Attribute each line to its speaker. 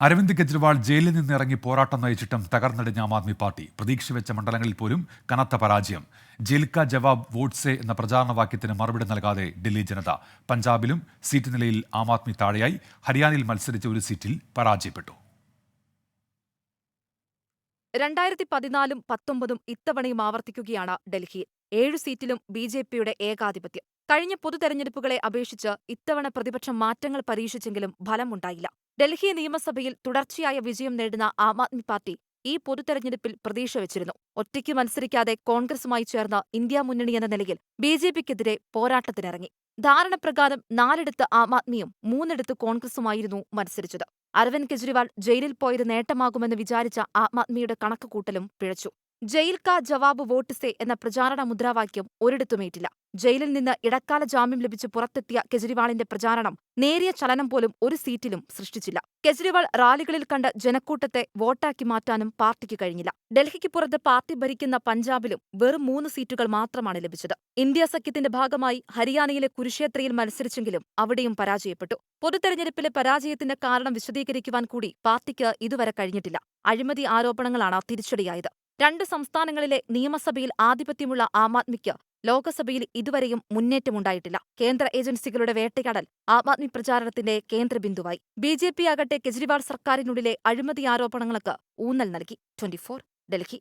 Speaker 1: അരവിന്ദ് കെജ്രിവാൾ ജയിലിൽ നിന്ന് ഇറങ്ങി പോരാട്ടം നയിച്ചിട്ടും തകർന്നടിഞ്ഞ ആം ആദ്മി പാർട്ടി പ്രതീക്ഷ വെച്ച മണ്ഡലങ്ങളിൽ പോലും കനത്ത പരാജയം. ജയിൽ കാ ജവാബ് വോട്ട്സെ എന്ന പ്രചാരണ വാക്യത്തിന് മറുപടി നൽകാതെ ഡൽഹി ജനത പഞ്ചാബിലും സീറ്റ് നിലയിൽ ആം ആദ്മി താഴെയായി ഹരിയാനയിൽ മത്സരിച്ച ഒരു സീറ്റിൽ പരാജയപ്പെട്ടു.
Speaker 2: രണ്ടായിരത്തി പതിനാലും പത്തൊമ്പതും ഇത്തവണയും ആവർത്തിക്കുകയാണ് ഡൽഹി. ഏഴു സീറ്റിലും ബി ജെ പിയുടെ ഏകാധിപത്യം. കഴിഞ്ഞ പൊതുതെരഞ്ഞെടുപ്പുകളെ അപേക്ഷിച്ച് ഇത്തവണ പ്രതിപക്ഷം മാറ്റങ്ങൾ പരീക്ഷിച്ചെങ്കിലും ഫലമുണ്ടായില്ല. ഡൽഹി നിയമസഭയിൽ തുടർച്ചയായ വിജയം നേടുന്ന ആം ആദ്മി പാർട്ടി ഈ പൊതുതെരഞ്ഞെടുപ്പിൽ പ്രതീക്ഷ വെച്ചിരുന്നു ഒറ്റയ്ക്ക് മത്സരിക്കാതെ കോൺഗ്രസുമായി ചേർന്ന് ഇന്ത്യ മുന്നണി എന്ന നിലയിൽ ബി ജെ പിക്കെതിരെ പോരാട്ടത്തിനിറങ്ങി. ധാരണപ്രകാരം നാലിടത്ത് ആം ആദ്മിയും മൂന്നിടത്ത് കോൺഗ്രസുമായിരുന്നു മത്സരിച്ചത്. അരവിന്ദ് കെജ്രിവാൾ ജയിലിൽ പോയത് നേട്ടമാകുമെന്ന് വിചാരിച്ച ആം ആദ്മിയുടെ കണക്കുകൂട്ടലും പിഴച്ചു. ജയിൽ കാ ജവാബ് വോട്ട് സേ എന്ന പ്രചാരണ മുദ്രാവാക്യം ഒരിടത്തുമേറ്റില്ല. ജയിലിൽ നിന്ന് ഇടക്കാല ജാമ്യം ലഭിച്ച് പുറത്തെത്തിയ കെജ്രിവാളിന്റെ പ്രചാരണം നേരിയ ചലനം പോലും ഒരു സീറ്റിലും സൃഷ്ടിച്ചില്ല. കെജ്രിവാൾ റാലികളിൽ കണ്ട ജനക്കൂട്ടത്തെ വോട്ടാക്കി മാറ്റാനും പാർട്ടിക്ക് കഴിഞ്ഞില്ല. ഡൽഹിക്ക് പുറത്ത് പാർട്ടി ഭരിക്കുന്ന പഞ്ചാബിലും വെറും മൂന്ന് സീറ്റുകൾ മാത്രമാണ് ലഭിച്ചത്. ഇന്ത്യ സഖ്യത്തിന്റെ ഭാഗമായി ഹരിയാനയിലെ കുരുക്ഷേത്രയിൽ മത്സരിച്ചെങ്കിലും അവിടെയും പരാജയപ്പെട്ടു. പൊതുതെരഞ്ഞെടുപ്പിലെ പരാജയത്തിന്റെ കാരണം വിശദീകരിക്കുവാൻ കൂടി പാർട്ടിക്ക് ഇതുവരെ കഴിഞ്ഞിട്ടില്ല. അഴിമതി ആരോപണങ്ങളാണ് തിരിച്ചടിയായത്. രണ്ട് സംസ്ഥാനങ്ങളിലെ നിയമസഭയിൽ ആധിപത്യമുള്ള ആം ആദ്മിക്ക് ലോക്സഭയിൽ ഇതുവരെയും മുന്നേറ്റമുണ്ടായിട്ടില്ല. കേന്ദ്ര ഏജൻസികളുടെ വേട്ടയാടൽ ആം ആദ്മി പ്രചാരണത്തിന്റെ കേന്ദ്രബിന്ദുവായി. ബി ജെ പി ആകട്ടെ കെജ്രിവാൾ സർക്കാരിനുള്ളിലെ അഴിമതി ആരോപണങ്ങൾക്ക് ഊന്നൽ നൽകി. Twenty four Delhi.